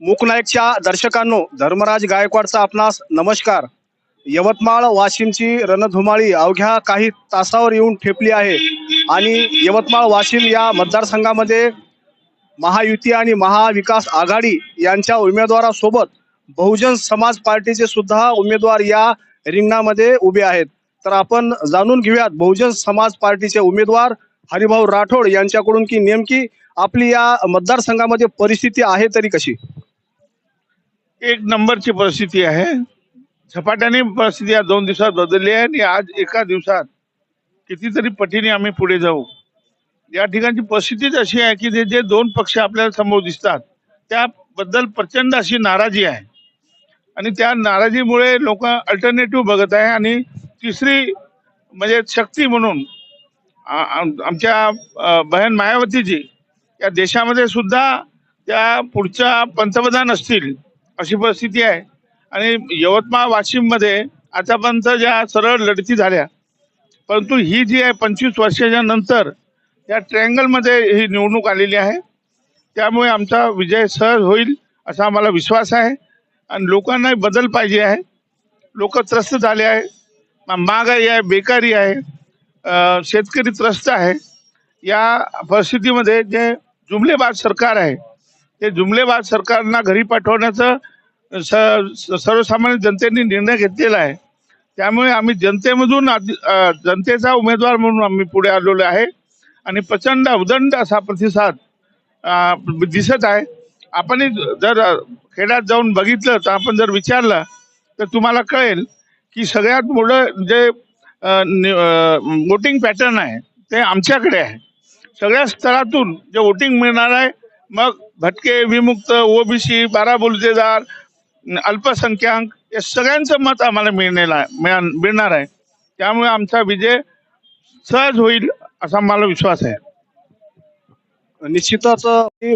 मुकनायकच्या दर्शकांनो धर्मराज गायकवाडचा आपणास नमस्कार. यवतमाळ वाशिमची रणधुमाळी अवघ्या काही तासावर येऊन ठेपली आहे आणि यवतमाळ वाशिम या मतदारसंघामध्ये महायुती आणि महाविकास आघाडी यांच्या उमेदवारासोबत बहुजन समाज पार्टीचे सुद्धा उमेदवार या रिंगणामध्ये उभे आहेत. तर आपण जाणून घेऊयात बहुजन समाज पार्टीचे उमेदवार हरिभाऊ राठोड यांच्याकडून की नेमकी आपली या मतदारसंघामध्ये परिस्थिती आहे तरी कशी? एक नंबरची परिस्थिती आहे. झपाट्याने परिस्थिती या दोन दिवसात बदलली आहे आणि आज एका दिवसात कितीतरी पटीने आम्ही पुढे जाऊ. या ठिकाणची परिस्थितीच अशी आहे की जे जे दोन पक्ष आपल्याला समोर दिसतात त्याबद्दल प्रचंड अशी नाराजी आहे. आणि त्या नाराजीमुळे लोक अल्टरनेटिव्ह बघत आहे आणि तिसरी म्हणजे शक्ती म्हणून आम- आमच्या बहन मायावतीजी या देशामध्ये सुद्धा त्या पुढच्या पंतप्रधान असतील अशी परिस्थिती आहे. आणि यवतमाळ वाशिममध्ये आतापर्यंत ज्या सरळ लढती झाल्या परंतु ही जी आहे पंचवीस वर्षाच्या नंतर या ट्रँगलमध्ये ही निवडणूक आलेली आहे. त्यामुळे आमचा विजय सहज होईल असा आम्हाला विश्वास आहे. आणि लोकांना बदल पाहिजे आहे. लोक त्रस्त झाले आहे महागाई आहे बेकारी आहे. शेतकरी त्रस्त आहे. या परिस्थितीमध्ये जे जुमलेबाज सरकार आहे ते जुमलेबाज सरकारना घरी पाठवण्याचं स स- सर्वसामान्य जनतेने निर्णय घेतलेला आहे. त्यामुळे आम्ही जनतेमधून आधी- जनतेचा उमेदवार म्हणून आम्ही पुढे आलेलो आहे. आणि प्रचंड उदंड असा प्रतिसाद दिसत आहे. आपण जर खेड्यात जाऊन बघितलं तर आपण जर विचारलं तर तुम्हाला कळेल की सगळ्यात मोठं जे वोटिंग पॅटर्न आहे ते आमच्याकडे आहे. सगळ्या स्तरातून जे वोटिंग मिळणार आहे मग भटके विमुक्त ओबीसी बारा बोलतेदार अल्पसंख्याक या सगळ्यांचं मत आम्हाला मिळणेला आहे मिळणार आहे. त्यामुळे आमचा विजय सहज होईल असा मला विश्वास आहे. निश्चितच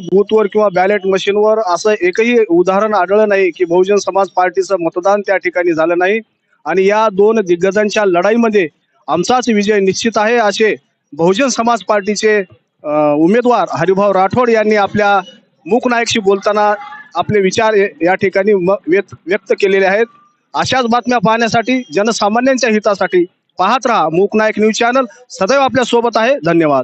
बूथवर किंवा बॅलेट मशीनवर असं एकही उदाहरण आढळलं नाही की बहुजन समाज पार्टीचं मतदान त्या ठिकाणी झालं नाही. आणि या दोन दिग्गजांच्या लढाईमध्ये आमचाच विजय निश्चित आहे असे बहुजन समाज पार्टीचे उमेदवार हरिभाऊ राठोड यांनी आपल्या मूकनायकशी बोलताना आपले विचार या- ठिकाणी म- व्यक्त केलेले आहेत. अशाच बातम्या पाहण्यासाठी जनसामान्यांच्या हितासाठी पाहत राहा मूकनायक न्यूज चॅनल. सदैव आपल्यासोबत आहे. धन्यवाद.